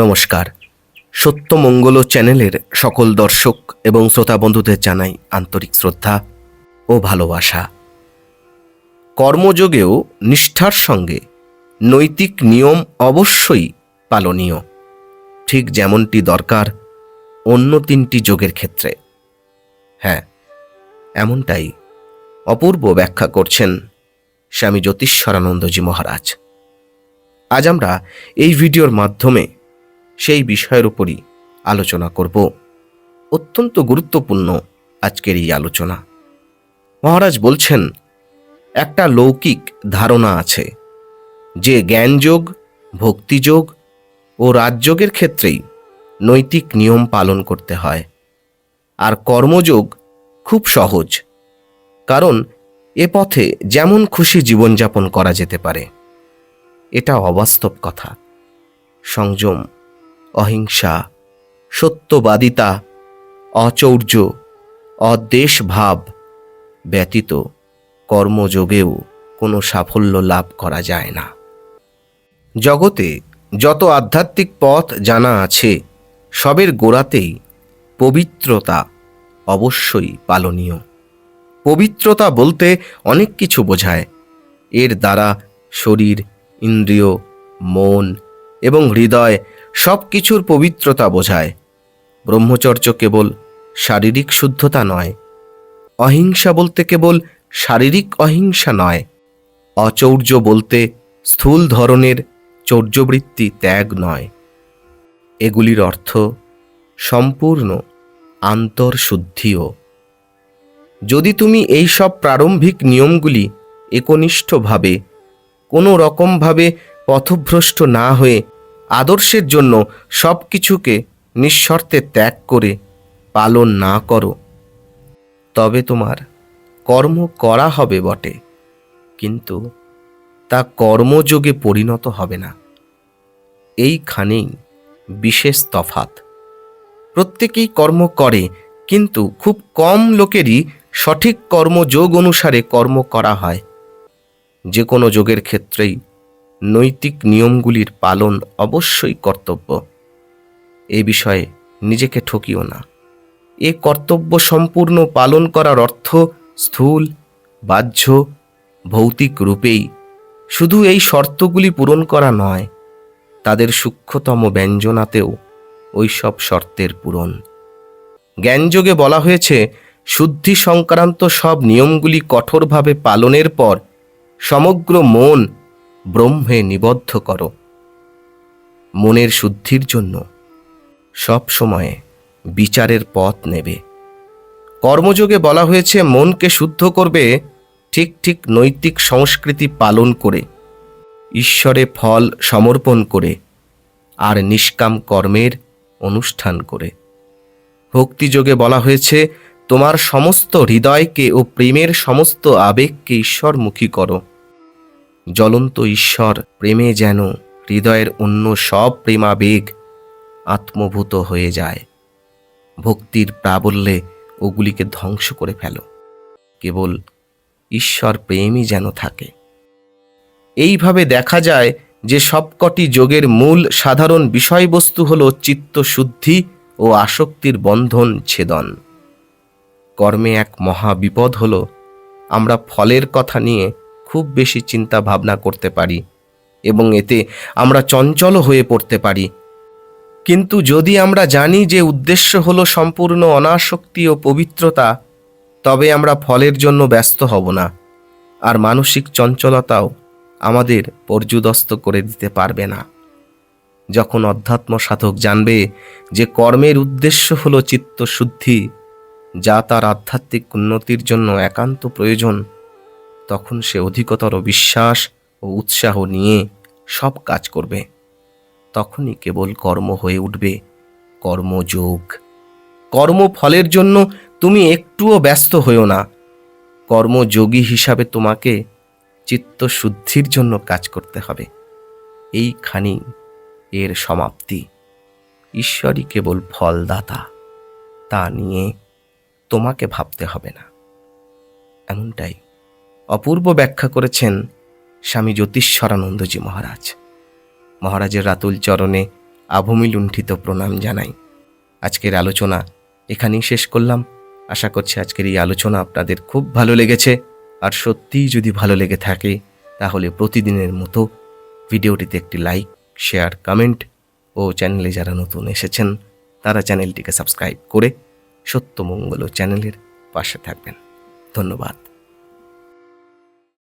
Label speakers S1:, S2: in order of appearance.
S1: নমস্কার। সত্যমঙ্গল চ্যানেলের সকল দর্শক এবং শ্রোতা বন্ধুদের জানাই আন্তরিক শ্রদ্ধা ও ভালোবাসা। কর্মযোগেও নিষ্ঠার সঙ্গে নৈতিক নিয়ম অবশ্যই পালনীয়। ঠিক যেমনটি দরকার অন্য তিনটি যোগের ক্ষেত্রে। হ্যাঁ এমনটাই অপূর্ব ব্যাখ্যা করছেন স্বামী জ্যোতিষ্বরানন্দজি মহারাজ। আজ আমরা এই ভিডিওর মাধ্যমে সেই বিষয়ের উপরই আলোচনা করব। অত্যন্ত গুরুত্বপূর্ণ আজকের এই আলোচনা। মহারাজ বলছেন, একটা লৌকিক ধারণা আছে যে জ্ঞানযোগ, ভক্তিযোগ ও রাজযোগের ক্ষেত্রেই নৈতিক নিয়ম পালন করতে হয়। আর কর্মযোগ খুব সহজ, কারণ এ পথে যেমন খুশি জীবনযাপন করা যেতে পারে। এটা অবাস্তব কথা। সংযম অহিংসা, সত্যবাদিতা, অচৌর্য অদেশভাব ব্যতীত কর্মযোগেও কোনো সাফল্য লাভ করা যায় না। জগতে যত আধ্যাত্মিক পথ জানা আছে, সবের গোড়াতেই পবিত্রতা অবশ্যই পালনীয়। পবিত্রতা বলতে অনেক কিছু বোঝায়। এর দ্বারা শরীর, ইন্দ্রিয়, মন এবং হৃদয় সব কিছুর পবিত্রতা বোঝায়। ব্রহ্মচর্য কেবল শারীরিক শুদ্ধতা নয়। অহিংসা বলতে কেবল শারীরিক অহিংসা নয়। অচৌর্য বলতে স্থূল ধরনের চৌর্যবৃত্তি ত্যাগ নয়। এগুলির অর্থ সম্পূর্ণ, আন্তরশুদ্ধিও। যদি তুমি এই সব প্রারম্ভিক নিয়মগুলি একনিষ্ঠভাবে কোনো রকমভাবে পথভ্রষ্ট না হয়ে আদর্শের জন্য সব কিছুকে নিঃশর্তে ত্যাগ করে পালন না করো। তবে তোমার কর্ম করা হবে বটে, কিন্তু তা কর্মযোগে পরিণত হবে না। এইখানেই বিশেষ তফাত প্রত্যেকেই কর্ম করে, কিন্তু খুব কম লোকেরই সঠিক কর্মযোগ অনুসারে কর্ম করা হয়। যে কোনো যোগের ক্ষেত্রেই নৈতিক নিয়মগুলির পালন অবশ্যই কর্তব্য। এ বিষয়ে নিজেকে ঠকিও না। এ কর্তব্য সম্পূর্ণ পালন করার অর্থ স্থূল, বাহ্য, ভৌতিক রূপেই। শুধু এই শর্তগুলি পূরণ করা নয়, তাদের সূক্ষ্মতম ব্যঞ্জনাতেও ওইসব শর্তের পূরণ। জ্ঞানযোগে বলা হয়েছে, শুদ্ধি সংক্রান্ত সব নিয়মগুলি কঠোরভাবে পালনের পর সমগ্র মন ব্রহ্মে নিবদ্ধ করো। মনের শুদ্ধির জন্য সব সময়ে বিচারের পথ নেবে। কর্মযোগে বলা হয়েছে, মনকে শুদ্ধ করবে, ঠিক ঠিক নৈতিক সংস্কৃতি পালন করে, ঈশ্বরে ফল সমর্পণ করে, আর নিষ্কাম কর্মের অনুষ্ঠান করে। ভক্তিযোগে বলা হয়েছে, তোমার সমস্ত হৃদয়কে ও প্রেমের সমস্ত আবেগকে ঈশ্বরমুখী করো। জ্বলন্ত ঈশ্বর প্রেমে যেন হৃদয়ের অন্য সব প্রেমাবেগ আত্মভূত হয়ে যায়। ভক্তির প্রাবল্যে ওগুলিকে ধ্বংস করে ফেলো। কেবল ঈশ্বর প্রেমই যেন থাকে। এইভাবে দেখা যায় যে সবকটি যোগের মূল সাধারণ বিষয়বস্তু হল চিত্তশুদ্ধি ও আসক্তির বন্ধন ছেদন। কর্মে এক মহা বিপদ হল, আমরা ফলের কথা নিয়ে খুব বেশি চিন্তা ভাবনা করতে পারি এবং এতে আমরা চঞ্চল হয়ে পড়তে পারি। কিন্তু যদি আমরা জানি যে উদ্দেশ্য হলো সম্পূর্ণ অনাসক্তি ও পবিত্রতা, তবে আমরা ফলের জন্য ব্যস্ত হব না। আর মানসিক চঞ্চলতাও আমাদের পর্যুদস্ত করে দিতে পারবে না। যখন অধ্যাত্ম সাধক জানবে যে কর্মের উদ্দেশ্য হলো চিত্তশুদ্ধি যা তার আধ্যাত্মিক উন্নতির জন্য একান্ত প্রয়োজন তখন সে অধিকতর বিশ্বাস ও উৎসাহ নিয়ে সব কাজ করবে। তখনই কেবল কর্ম হয়ে উঠবে, কর্মযোগ। কর্মফলের জন্য তুমি একটুও ব্যস্ত হইও না। কর্মযোগী হিসাবে তোমাকে চিত্তশুদ্ধির জন্য কাজ করতে হবে। এইখানি এর সমাপ্তি। ঈশ্বরই কেবল ফলদাতা, তা নিয়ে তোমাকে ভাবতে হবে না। এমনটাই অপূর্ব ব্যাখ্যা করেছেন স্বামী জ্যোতিষ্বরানন্দজি মহারাজ। মহারাজের রাতুল চরণে আভূমি লুণ্ঠিত প্রণাম জানাই। আজকের আলোচনা এখানেই শেষ করলাম। আশা করছি আজকের এই আলোচনা আপনাদের খুব ভালো লেগেছে। আর সত্যিই যদি ভালো লেগে থাকে, তাহলে প্রতিদিনের মতো ভিডিওটিতে একটি লাইক, শেয়ার, কমেন্ট ও চ্যানেলে যারা নতুন এসেছেন, তারা চ্যানেলটিকে সাবস্ক্রাইব করে সত্যমঙ্গল চ্যানেলের পাশে থাকবেন। ধন্যবাদ।